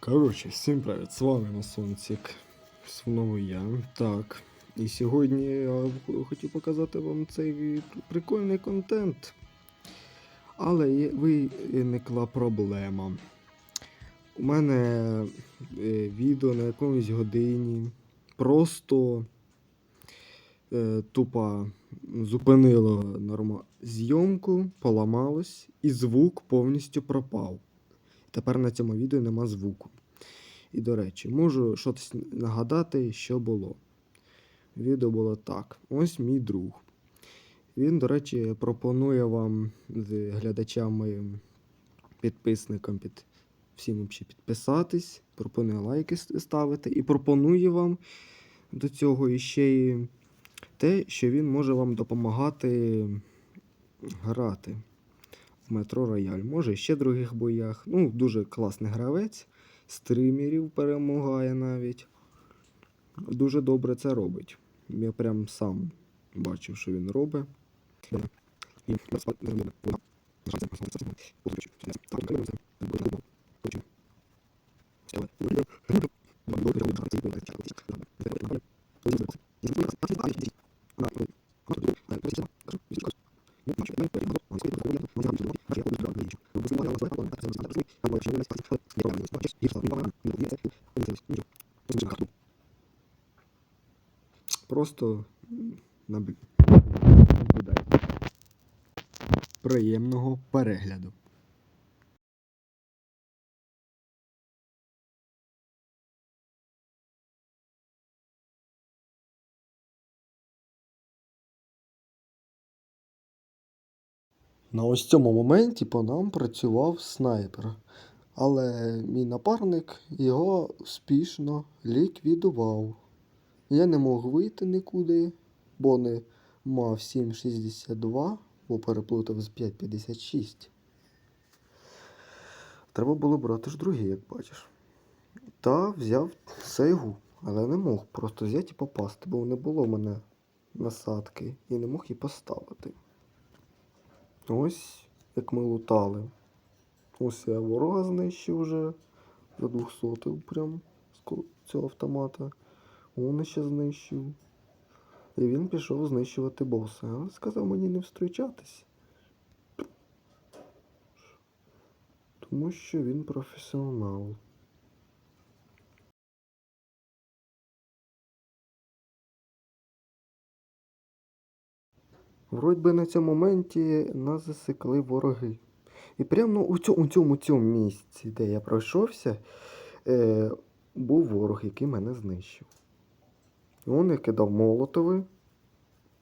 Коротше, всім привіт, з вами Масонцік. Знову я. Так. І сьогодні я хотів показати вам цей прикольний контент. Але виникла проблема. У мене е, відео на якомусь годині просто е, тупо зупинило норма зйомку, поламалось, і звук повністю пропав. Тепер на цьому відео нема звуку. І до речі, можу щось нагадати, що було. Відео було так. Ось мій друг. Він, до речі, пропонує вам з глядачами, підписникам під всім підписатись, пропонує лайки ставити і пропонує вам до цього іще й те, що він може вам допомагати грати в метро Рояль. Може, ще в других боях. Ну, дуже класний гравець. Стримерів перемагає навіть. Дуже добре це робить. Я прям сам бачив, що він робить. Просто наб- Приємного перегляду. На ось цьому моменті по нам працював снайпер. Але мій напарник його успішно ліквідував. Я не мог вийти нікуди, бо не мав 7,62, бо переплутав з 5,56. Треба було брати ж другий, як бачиш. Та взяв сейгу, але не мог просто взяти і попасти, бо не було в мене насадки і не мог її поставити. Ось як ми лутали. Ось я ворога знищив вже за 200 прям з цього автомата. Он ще знищив. І він пішов знищувати боса. Але сказав мені не встрічатись. Тому що він професіонал. Вроді би на цьому моменті нас засекли вороги. І прямо у цьому, у цьому, цьому місці, де я пройшовся, е, був ворог, який мене знищив. І Він кидав молотови,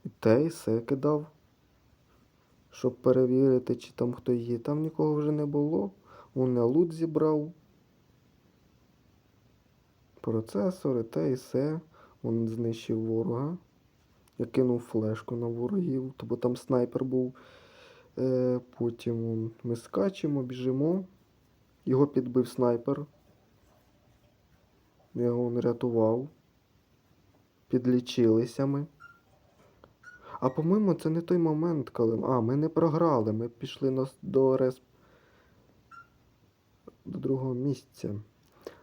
і те і все кидав, щоб перевірити, чи там хто є. Там нікого вже не було. Он я лут зібрав. Процесори, те і все. Он знищив ворога. Я кинув флешку на ворогів, то бо там снайпер був. Е, потім ми скачемо, біжимо. Його підбив снайпер. Я його рятував. Підлічилися ми. А по-моєму, це не той момент, коли. А, ми не програли. Ми пішли на... до респ... до другого місця.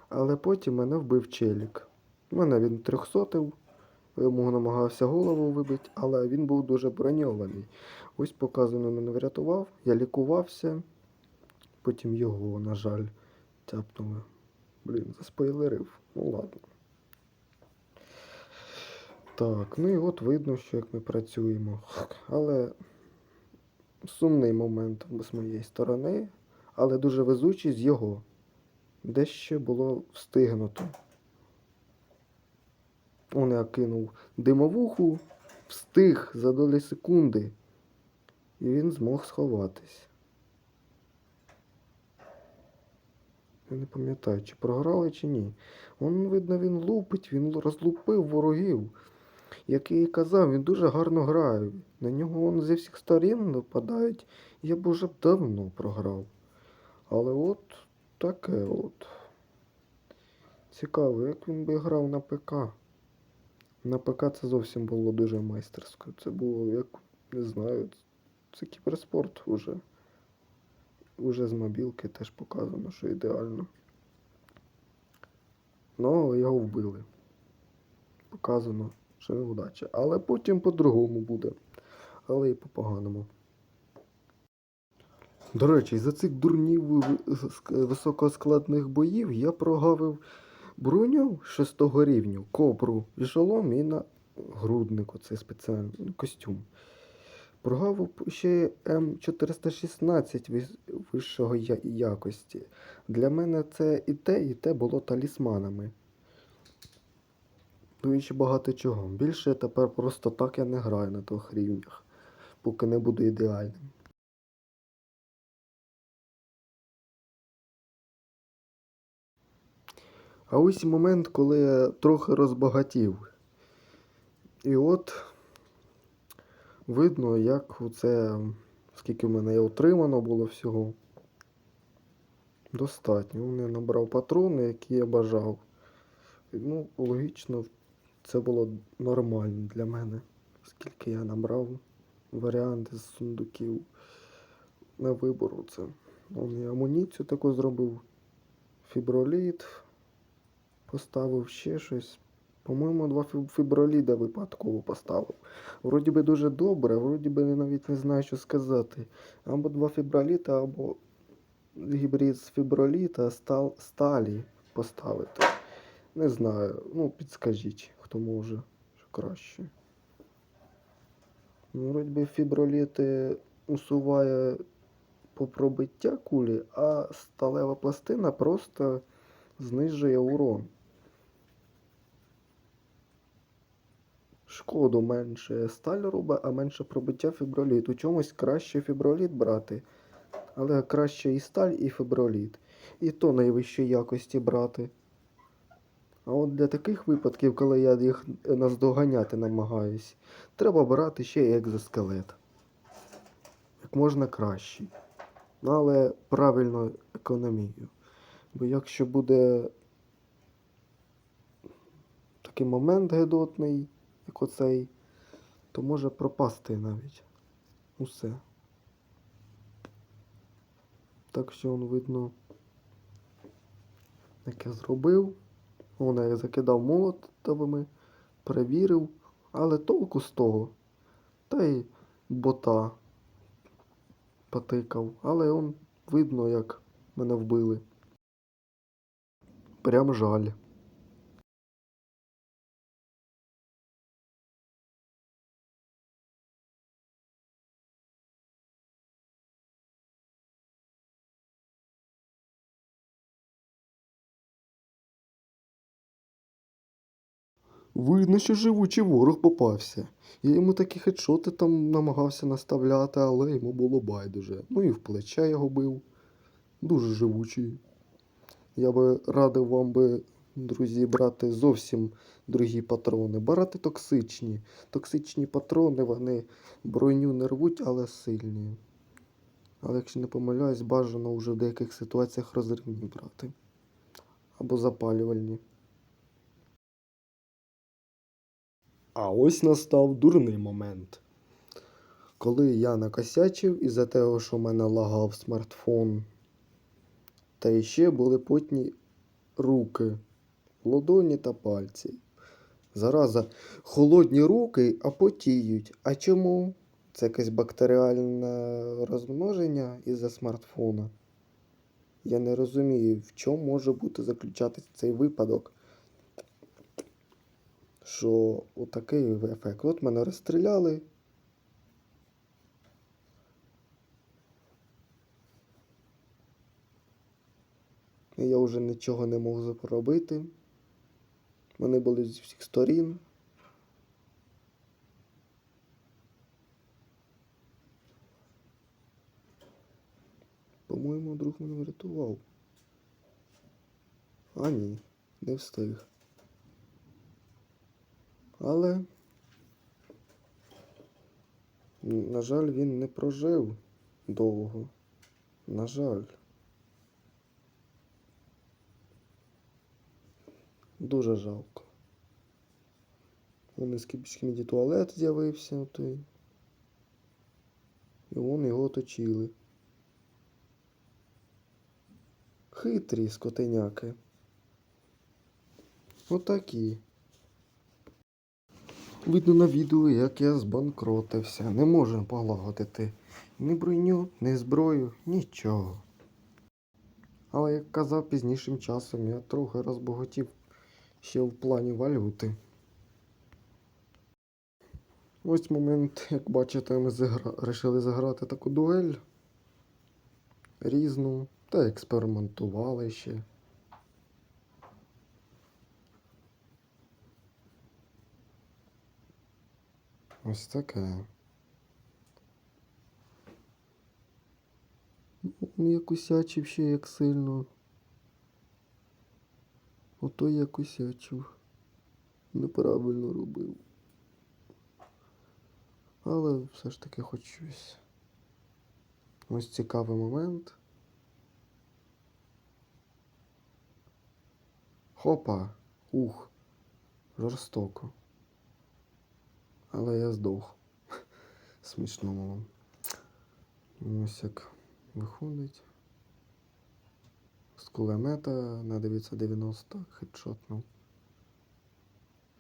Але потім мене вбив челік. Мене він трьохсотив. Йому намагався голову вибити, але він був дуже броньований. Ось показано, мене врятував, я лікувався, потім його, на жаль, тяпнули. Блін, заспойлерив. Ну ладно. Так, ну і от видно, що як ми працюємо. Але сумний момент з моєї сторони, але дуже везучий з його. Дещо було встигнуто. Он кинув димовуху, встиг за долі секунди. І він змог сховатись. Я не пам'ятаю, чи програли, чи ні. Он, видно, він лупить, він розлупив ворогів. Як я і казав, він дуже гарно грає. На нього он зі всіх сторін нападають. Я б уже давно програв. Але от таке от. Цікаво, як він би грав на ПК. На ПК це зовсім було дуже майстерсько. Це було як, не знаю, це кіберспорт уже. Уже з мобілки теж показано, що ідеально. Ну, його вбили. Показано, що неудача. Але потім по-другому буде. Але і по-поганому. До речі, за цих дурнів високоскладних боїв я прогавив броню 6 рівню, кобру і і на грудник, оцей спеціальний ну, костюм. Прогавив ще М416 вис- вищого якості. Для мене це і те, і те було талісманами. Ну і ще багато чого. Більше тепер просто так я не граю на тих рівнях, поки не буду ідеальним. А ось момент, коли я трохи розбагатів. І от видно, як це, скільки в мене отримано було всього. Достатньо. Я набрав патрони, які я бажав. Ну, логічно, це було нормально для мене, скільки я набрав варіанти з сундуків на вибору. Це. Он і амуніцію таку зробив, фіброліт, поставив ще щось. По-моєму, два фіб- фіброліда випадково поставив. Вроді би дуже добре, вроді би навіть не знаю, що сказати. Або два фіброліта, або гібрид з фіброліта стал, сталі поставити. Не знаю. Ну, підскажіть, хто може, що краще. Ну, вроді би фіброліт е, усуває по пробиття кулі, а сталева пластина просто знижує урон. Шкоду менше сталь робить, а менше пробиття фіброліт. У чомусь краще фіброліт брати, але краще і сталь, і фіброліт. І то найвищої якості брати. А от для таких випадків, коли я їх наздоганяти намагаюсь, треба брати ще й екзоскелет. Як можна кращий. Ну, але правильно економію. Бо якщо буде такий момент гедотний, як оцей, то може пропасти навіть усе. Так що он видно, як я зробив. Вона я закидав молотовими, перевірив, але толку з того. Та й бота потикав, але он видно, як мене вбили. Прям жаль. Видно, що живучий ворог попався. Я йому такі хедшоти там намагався наставляти, але йому було байдуже. Ну і в плече його бив. Дуже живучий. Я би радив вам би, друзі, брати зовсім другі патрони. Брати токсичні. Токсичні патрони, вони броню не рвуть, але сильні. Але якщо не помиляюсь, бажано вже в деяких ситуаціях розривні брати. Або запалювальні. А ось настав дурний момент. Коли я накосячив із-за того, що в мене лагав смартфон, та іще були потні руки, ладоні та пальці. Зараза, холодні руки, а потіють. А чому? Це якесь бактеріальне розмноження із-за смартфона. Я не розумію, в чому може бути заключатися цей випадок що отакий ефект. От мене розстріляли. Я вже нічого не мог зробити. Вони були зі всіх сторін. По-моєму, друг мене врятував. А ні, не встиг. Але, на жаль, він не прожив довго. На жаль. Дуже жалко. Із кибішкіні туалет з'явився той. І вон його оточили. Хитрі скотиняки. Отакі. Видно на відео, як я збанкротився. Не можу полагодити ні броню, ні зброю, нічого. Але як казав пізнішим часом, я трохи розбагатів ще в плані валюти. Ось момент, як бачите, ми зігра... рішили заграти таку дуель різну та експериментували ще. Ось таке. Ну, я косячив ще як сильно. Ото я косячив. Неправильно робив. Але все ж таки хоч щось. Ось цікавий момент. Хопа! Ух! Жорстоко. Але я здох. Смішно вам. Ось як виходить. З кулемета на 990 хедшотнув.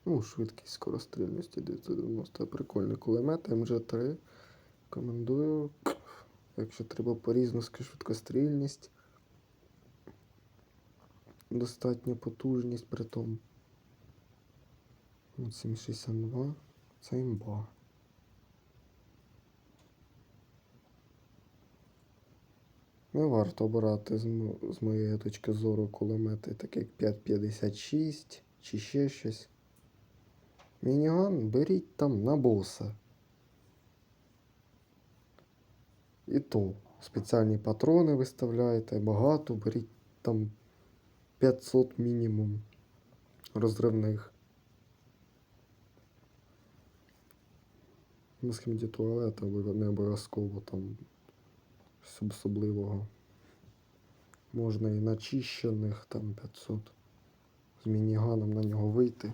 Ну, швидкість скорострільності 990. Прикольний кулемет МЖ3. Рекомендую. Якщо треба порізну швидкострільність. Достатня потужність при тому. 762. Це імба. Не варто обирати з, з моєї точки зору кулемети, так як 5.56 чи ще щось. Мініган беріть там на боса. І то спеціальні патрони виставляєте, багато, беріть там 500 мінімум розривних. На схемді туалета ви не обов'язково там особливого. Можна і начищених там 500 з мініганом на нього вийти.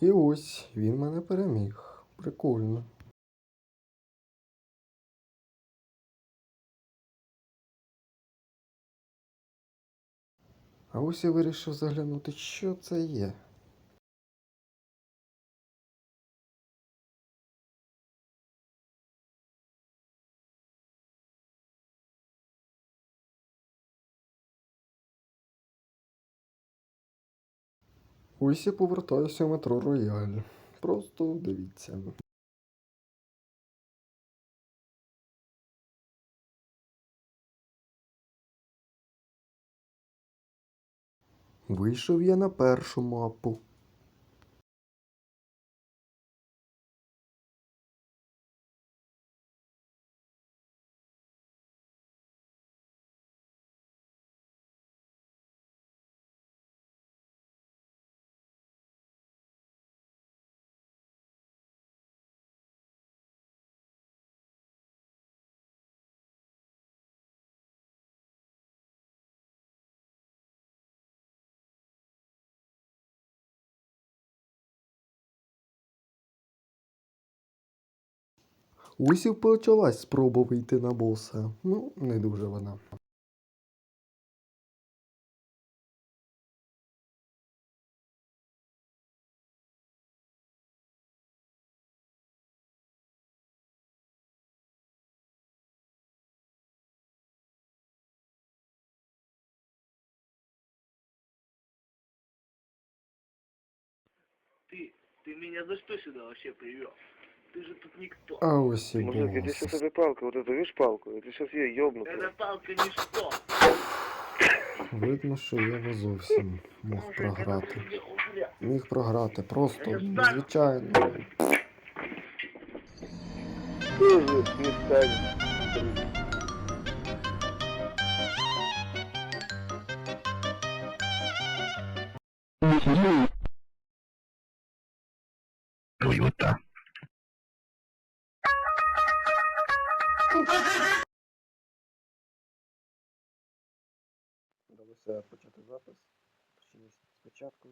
І ось він мене переміг. Прикольно. А ось я вирішив заглянути, що це є. Я повертаюся в метро Рояль. Просто дивіться. Вийшов я на першу мапу. І почалась спроба вийти на боса. Ну, не дуже вона. Ты, ты меня за что сюда вообще привел? Ты же тут никто. А ось і Мужик, иди бос. сейчас этой палкой, вот эту, видишь палку? Это сейчас я ёбну. Эта палка ничто. Видно, що я не зовсім мог Мужик, програти. это тебе уже. Міг програти, просто Я знаю. звичайно. Тоже не станет. Почати запис. Спочатку.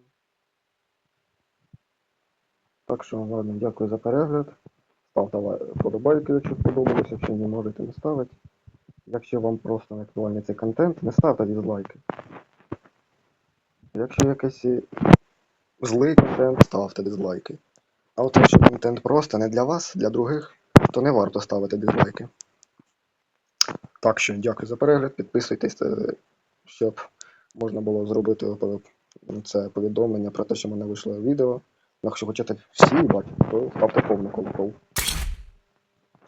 Так що, ладно, дякую за перегляд. Ставте вподобайки, якщо сподобалося, якщо не можете не ставити. Якщо вам просто не актуальний цей контент, не ставте дізлайки. Якщо якийсь злий контент, ставте дизлайки. А от якщо контент просто не для вас, для других, то не варто ставити дизлайки. Так що, дякую за перегляд, підписуйтесь, е, щоб можна було зробити е, це повідомлення про те, що в мене вийшло відео. Якщо хочете всі бачити, то ставте повний колокол.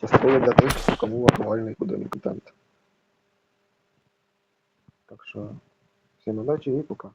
Частково для тих, кому актуальний художній контент. Так що, всім удачі і пока.